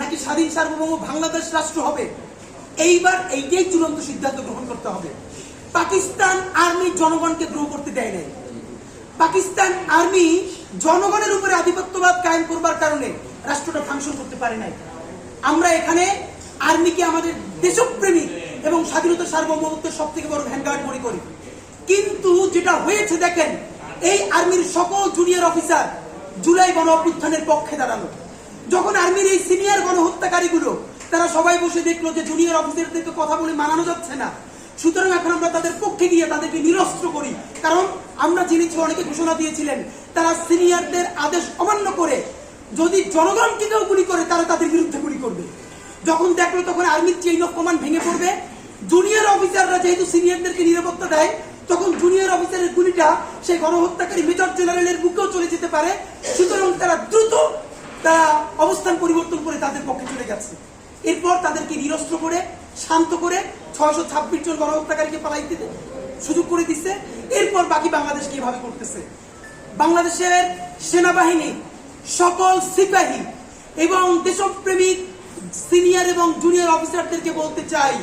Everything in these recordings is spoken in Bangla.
নাকি স্বাধীন সার্বভৌম বাংলাদেশ রাষ্ট্র হবে? এইবার এইটাই চূড়ান্ত সিদ্ধান্ত গ্রহণ করতে হবে। পাকিস্তান আর্মি জনগণকে গ্রহ করতে দেয় নাই। পাকিস্তান আর্মি জনগণের উপরে আধিপত্যবাদ কায়েম করবার কারণে রাষ্ট্রটা ফাংশন করতে পারে নাই। আমরা এখানে আর্মিকে আমাদের দেশপ্রেমিক এবং স্বাধীনতা সার্বভৌমত্বের সব থেকে বড় ভ্যানগার্ড মনে করি। কিন্তু যেটা হয়েছে দেখেন, এই আর্মির সকল জুনিয়র অফিসার জুলাই গণ পক্ষে দাঁড়ানো যখন আর্মির এই সিনিয়র গণহত্যাকারীগুলো, তারা সবাই বসে দেখল যে জুনিয়র অফিসারদেরকে কথা বলে মানানো যাচ্ছে না। সুতরাং এখন আমরা তাদের পক্ষে গিয়ে তাদেরকে নিরস্ত্র করি। কারণ আমরা জেনেছি, অনেকে ঘোষণা দিয়েছিলেন, তারা সিনিয়রদের আদেশ অমান্য করে যদি জনগণকে কেউ গুলি করে, তারা তাদের বিরুদ্ধে গুলি করবে। যখন দেখল তখন আর্মির চেইন অফ কমান্ড ভেঙে পড়বে। জুনিয়র অফিসাররা যেহেতু সিনিয়রদেরকে নিরাপত্তা দেয়, তখন জুনিয়র অফিসারের গুলিটা সেই গণহত্যাকারী মেজর জেনারেলের বুকেও চলে যেতে পারে। সুতরাং তারা দ্রুত তারা অবস্থান পরিবর্তন করে তাদের পক্ষে চলে গেছে এরপর তাদেরকে নিরস্ত্র করে, শান্ত করে ছয়শো ছাব্বিশ জন গণহত্যাকারীকে পালাইতে সুযোগ করে দিচ্ছে এরপর বাকি বাংলাদেশকে এভাবে করতেছে। বাংলাদেশের সেনাবাহিনী সকল সিপাহী এবং দেশপ্রেমিক সিনিয়র এবং জুনিয়র অফিসারদেরকে বলতে চাই,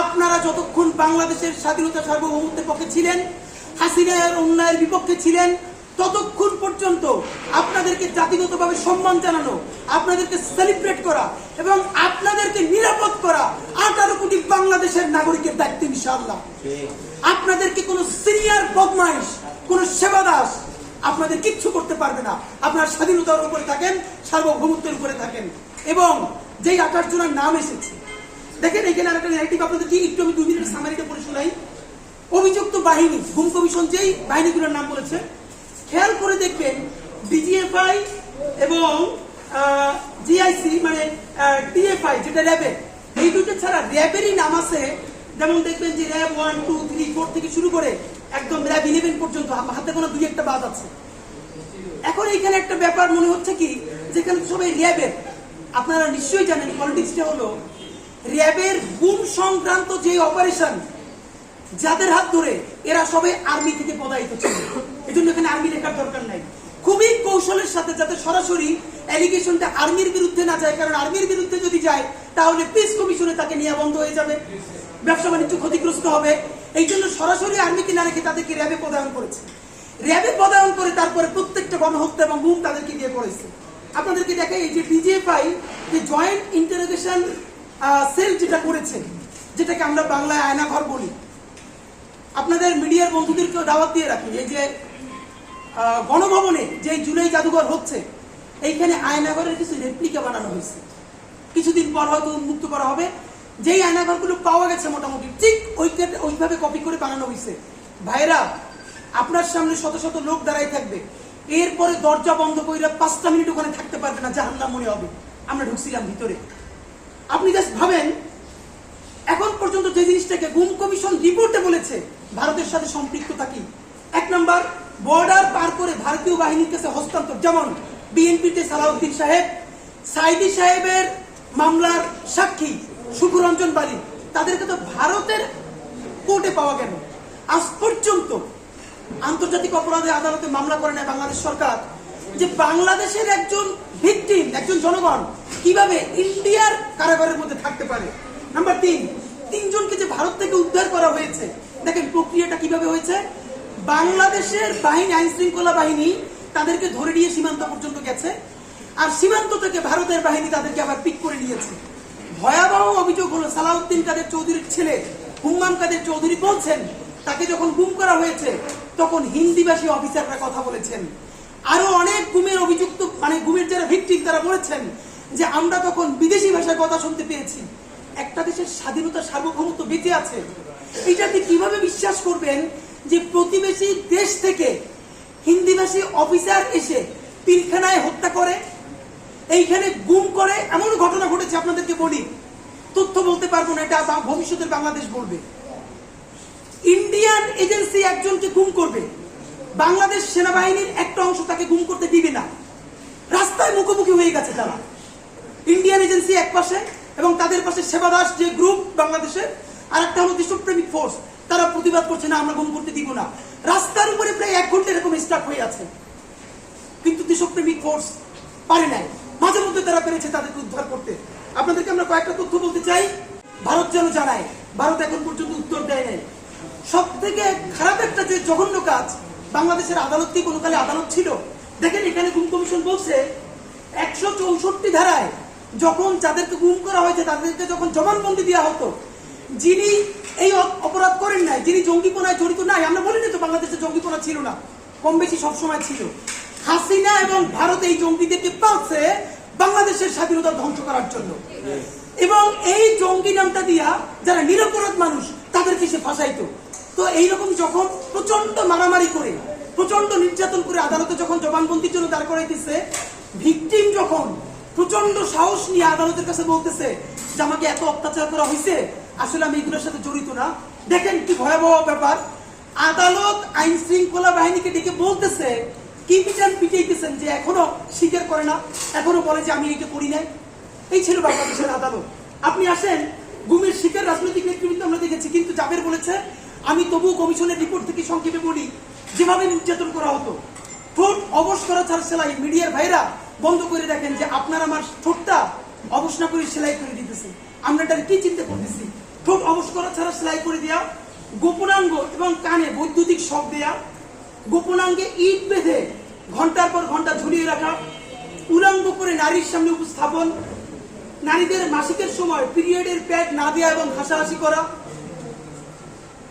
আপনারা যতক্ষণ বাংলাদেশের স্বাধীনতা সার্বভৌমত্বের পক্ষে ছিলেন, হাসিনার অন্যায়ের বিপক্ষে ছিলেন ততক্ষণ পর্যন্ত আপনাদেরকে জাতিগতভাবে সম্মান জানানো, আপনাদেরকে সেলিব্রেট করা এবং আপনাদেরকে নিরাপদ করা আঠারো কোটি বাংলাদেশের নাগরিকের দায়িত্ব ইনশাআল্লাহ। আপনাদেরকে কোনো সিনিয়র বদমাইশ, কোনো সেবাদাস আপনাদের কিচ্ছু করতে পারবে না। আপনার স্বাধীনতার উপরে থাকেন, সার্বভৌমত্বের উপরে থাকেন। এবং যেই আঠাশ নাম এসেছে, দেখেন এখানে আরেকটা ন্যারেটিভ আপনাদেরকে একটু আমি দুই মিনিট সামারিটা পড়ে শোনাই। অভিযুক্ত বাহিনী গুম কমিশন যেই বাহিনীগুলোর নাম বলেছে খেয়াল করে দেখবেন ডিজিএফআই এবং জিআইসি মানে ডিএফআই যেটা র্যাবের এই দুটো ছাড়া র্যাবেরই নাম আছে। যেমন দেখবেন যে RAB one, two, three, four থেকে শুরু করে একদম র্যাব ইলেভেন পর্যন্ত হাতে কোনো দুই একটা বাদ আছে। এখন এইখানে একটা ব্যাপার মনে হচ্ছে কি, যেখানে সবাই র্যাবের। আপনারা নিশ্চয়ই জানেন, পলিটিক্সটা হলো, র্যাবের গুম সংক্রান্ত যে অপারেশন, যাদের হাত ধরে, এরা সবাই আর্মি থেকে পদায়িত ছিল। আর্মি লেখার দরকার নাই। খুবই কৌশলের সাথে যাতে সরাসরি অ্যালিগেশনটা আর্মির বিরুদ্ধে না যায়, কারণ আর্মির বিরুদ্ধে যদি যায়, তাহলে পিস কমিশনে তাকে নেওয়া বন্ধ হয়ে যাবে। ব্যবসা বাণিজ্য ক্ষতিগ্রস্ত হবে। এই জন্য সরাসরি আর্মিকে না রেখে তাদেরকে র্যাবে পদায়ন করেছে। র্যাবে পদায়ন করে তারপরে প্রত্যেকটা গণহত্যা এবং গুম তাদেরকে দিয়ে করেছে। আপনাদেরকে দেখে এই যে ডিজিএফআই যে জয়েন্ট ইন্টারোগেশন সেল যেটা করেছে, যেটাকে আমরা বাংলায় আয়নাঘর বলি। আপনাদের মিডিয়ার বন্ধুদেরকেও দাওয়াত দিয়ে রাখি। এই যে গণভবনে যে জুলাই জাদুঘর হচ্ছে, এইখানে আয়নাঘরের কিছু রেপ্লিকা বানানো হয়েছে। কিছুদিন পর হয়তো উন্মুক্ত করা হবে। যেই আয়নাঘরগুলো পাওয়া গেছে মোটামুটি, ঠিক ওইখানে, ওইভাবে কপি করে বানানো হয়েছে। ভাইরা আপনার সামনে শত শত লোক দাঁড়াই থাকবে। এরপরে দরজা বন্ধ করে পাঁচটা মিনিট ওখানে থাকতে পারবে না, জাহান্নাম মনে হবে। আমরা ঢুকছিলাম ভিতরে। আপনি জাস্ট ভাবেন, এখন পর্যন্ত যে জিনিসটাকে গুম কমিশন রিপোর্টে বলেছে, ভারতের সাথে সম্পৃক্ত থাকি এক নাম্বার বর্ডার পার করে ভারতীয় বাহিনীর কাছে হস্তান্তর। যেমন বিএনপিতে সালাউদ্দিন সাহেব, সাইদি সাহেবের মামলার সাক্ষী সুখরঞ্জন বালি। তাদেরকে তো ভারতের কোর্টে পাওয়া গেল। আজ পর্যন্ত আন্তর্জাতিক অপরাধে আদালতে মামলা করে নেয় বাংলাদেশ সরকার। যে বাংলাদেশের একজন ভিকটিম, একজন জনগণ কীভাবে ইন্ডিয়ার কারাগারের মধ্যে থাকতে পারে? নাম্বার তিন, তিনজনকে যে ভারত থেকে উদ্ধার করা হয়েছে, দেখেন প্রক্রিয়াটা কীভাবে হয়েছে? বাংলাদেশের বাহিনী, আইন শৃঙ্খলা বাহিনী তাদেরকে ধরে নিয়ে সীমান্ত পর্যন্ত গেছে। আর সীমান্ত থেকে ভারতের বাহিনী তাদেরকে আবার পিক করে নিয়েছে। ভয়াবহ অভিযোগ হলো সালাউদ্দিন কাদের চৌধুরীর ছেলে হুম্মাম কাদের চৌধুরী বলছেন, তাকে যখন গুম করা হয়েছে, তখন হিন্দিভাষী অফিসাররা কথা বলেছেন। আরও অনেক গুমের অভিযুক্ত মানে গুমের যারা ভিক্টিম, তারা বলেছেন যে আমরা তখন বিদেশি ভাষায় কথা শুনতে পেয়েছি। একটা দেশের স্বাধীনতা সার্বভৌমত্ব বেঁচে আছে। এটাতে কীভাবে বিশ্বাস করবেন যে প্রতিবেশী দেশ থেকে হিন্দিভাষী অফিসার এসে পিলখানায় হত্যা করে, এইখানে গুম করে, এমন ঘটনা ঘটেছে, আপনাদেরকে বলি। তথ্য বলতে পারব না, এটা ভবিষ্যতের বাংলাদেশ বলবে। ইন্ডিয়ান এজেন্সি একজনকে গুম করবে। বাংলাদেশ সেনাবাহিনীর একটা অংশ তাকে গুম করতে দিবে না। রাস্তায় মুখোমুখি হয়ে গেছে তারা। ইন্ডিয়ান এজেন্সি এক পাশে এবং তাদের পাশে সেবাদাস যে গ্রুপ বাংলাদেশের আর একটা হলো দেশপ্রেমিক ফোর্স। তারা প্রতিবাদ করছে না, আমরা গুম করতে দিব না। রাস্তার উপরে প্রায় এক ঘণ্টা এরকম স্টাক হয়ে আছে। কিন্তু দেশপ্রেমিক ফোর্স পারে নাই। মাঝে মধ্যে তারা পেরেছে তাদেরকে উদ্ধার করতে। আপনাদেরকে আমরা কয়েকটা তথ্য বলতে চাই। ভারত যেন জানায়, ভারত এখন পর্যন্ত উত্তর দেয় নাই। সব থেকে খারাপ একটা যে জঘন্য কাজ, বাংলাদেশের আদালত কি কোনো কালে আদালত ছিল? দেখেন, এখানে গুম কমিশন বলছে, একশো চৌষট্টি ধারায় যখন যাদেরকে গুম করা হয়েছে, তাদেরকে যখন জবানবন্দি দেওয়া হতো, যিনি এই অপরাধ করেন নাই। যিনি জঙ্গিপনায় জড়িত নাই, আমরা বলিনি তো বাংলাদেশে জঙ্গিপনা ছিল না, কম বেশি সবসময় ছিল। হাসিনা এবং ভারত এই জঙ্গিদেরকে পালছে বাংলাদেশের স্বাধীনতা ধ্বংস করার জন্য। এবং এই জঙ্গি নামটা দিয়া যারা নিরপরাধ মানুষ, তাদেরকে সে ফাঁসাইতো। তো এইরকম যখন প্রচণ্ড মারামারি করে প্রচণ্ড নির্যাতন করে আদালতে যখন জবানবন্দির জন্য দাঁড় করাইতেছে, ভিকটিম যখন প্রচণ্ড সাহস নিয়ে আদালতের কাছে বলতেছে যে আমাকে এত অত্যাচার করা হয়েছে আসলে আমি এগুলোর সাথে জড়িত না। দেখেন কি ভয়াবহ ব্যাপার। আদালত আইন শৃঙ্খলা বাহিনীকে ডেকে বলতেছে, কি বিচার পিটাইতেছেন যে এখনও স্বীকার করে না, এখনও বলে যে আমি এটা করি নাই? এই ছিল বাংলাদেশের আদালত। আপনি আসেন, গুমের শিকার রাজনৈতিক নেতৃবৃন্দ আমরা দেখেছি, কিন্তু জাবের বলেছে, আমি তবুও কমিশনের রিপোর্ট থেকে সংক্ষেপে বলি, যেভাবে নির্যাতন করা হতো, ঠোঁট অবশ করা ছাড়া সেলাই মিডিয়ার ভাইরা বন্ধ করে দেখেন যে আপনার আমার ঠোঁটটা অবশ না করে সেলাই করে দিতেছে। আমরা এটা কি চিন্তা করতেছি? ঠোঁট অবশ করা ছাড়া সেলাই করে দেওয়া গোপনাঙ্গ এবং কানে বৈদ্যুতিক শক দেয়া, গোপনাঙ্গে ইট বেঁধে ঘণ্টার পর ঘণ্টা ঝুলিয়ে রাখা, উলঙ্গ করে নারীর সামনে উপস্থাপন, নারীদের মাসিকের সময় পিরিয়ডের প্যাড না দেওয়া এবং হাসাহাসি করা।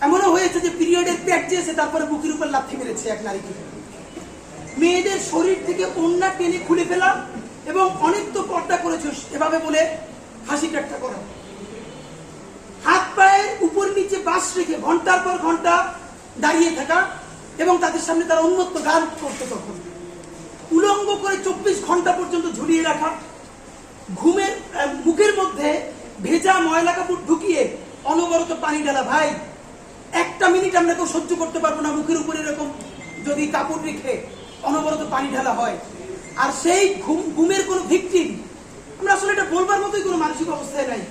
এমনও হয়েছে যে পিরিয়ডের প্যাড চেয়েছে, তারপরে বুকের উপর লাথি মেরেছে এক নারীকে। মেয়েদের শরীর থেকে ওন্না টেনে খুলে ফেলা এবং অনেক তো পর্দা করেছ, এভাবে বলে হাসি ঠাট্টা করা। পায়ের উপর নিচে বাস রেখে ঘণ্টার পর ঘণ্টা দাঁড়িয়ে থাকা এবং তাদের সামনে তারা উন্মত্ত গান করতো তখন। উলঙ্গ করে চব্বিশ ঘণ্টা পর্যন্ত ঝুলিয়ে রাখা, ঘুমের মুখের মধ্যে ভেজা ময়লা কাপড় ঢুকিয়ে অনবরত পানি ঢালা, ভাই, একটা মিনিট আমরা কেউ সহ্য করতে পারব না, মুখের উপরে এরকম যদি কাপড় রেখে অনবরত পানি ঢালা হয়। আর সেই ঘুম, ঘুমের কোনো ভিকটিম আমরা আসলে এটা বলবার মতোই কোনো মানসিক অবস্থায় নাই।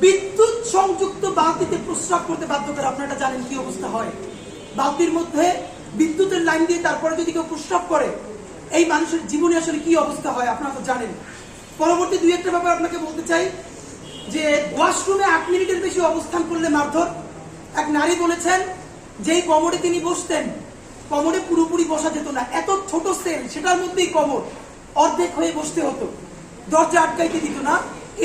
বিদ্যুৎ সংযুক্ত বালতিতে প্রস্রাব করতে বাধ্য করে। আপনারা জানেন কি অবস্থা হয়? বালতির মধ্যে বিদ্যুতের লাইন দিয়ে তারপরে যদি কেউ প্রস্রাব করে, এই মানুষের জীবনে আসলে কি অবস্থা হয় আপনারা তো জানেন। পরবর্তী দুই একটা ব্যাপার আপনাকে বলতে চাই, যে ওয়াশরুমে আট মিনিটের বেশি অবস্থান করলে মারধর। এক নারী বলেছেন, যেই কমরে তিনি বসতেন কমরে পুরোপুরি বসা যেত না। এত ছোট সেল, সেটার মধ্যেই কমর অর্ধেক হয়ে বসতে হতো। দরজা আটকাইতে দিত না।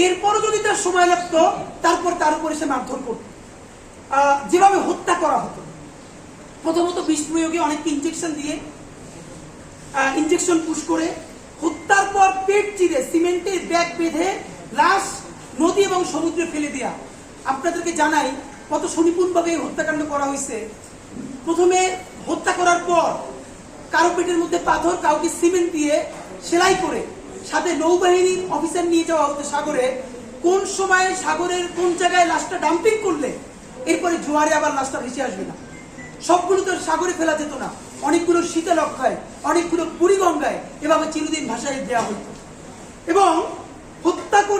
এরপরও যদি তার সময় লাগতো, তারপর তার উপরে সে মারধর করত। যেভাবে হত্যা করা হতো। প্রথমত বিষ প্রয়োগে অনেক ইঞ্জেকশন দিয়ে ইঞ্জেকশন পুশ করে, হত্যার পর পেট চিরে সিমেন্টের ব্যাগ বেঁধে, লাশ নদী এবং সমুদ্রে ফেলে দেওয়া আপনাদেরকে জানাই, কত সুনিপুণভাবে এই হত্যাকাণ্ড করা হয়েছে। প্রথমে হত্যা করার পর কারও পেটের মধ্যে পাথর, কাউকে সিমেন্ট দিয়ে সেলাই করে সাথে নৌবাহিনীর অফিসার নিয়ে যাওয়া হতো সাগরে। কোন সময়ে সাগরের কোন জায়গায় লাশটা ডাম্পিং করলে, এরপরে জোয়ারে আবার লাশটা ভেসে আসবে না। সবগুলো তো সাগরে ফেলা যেত না। অনেকগুলো শীতলক্ষায় অনেকগুলো পুরীগঙ্গায় এভাবে চিরদিন ভাষায় দেওয়া হতো। এবং হত্যা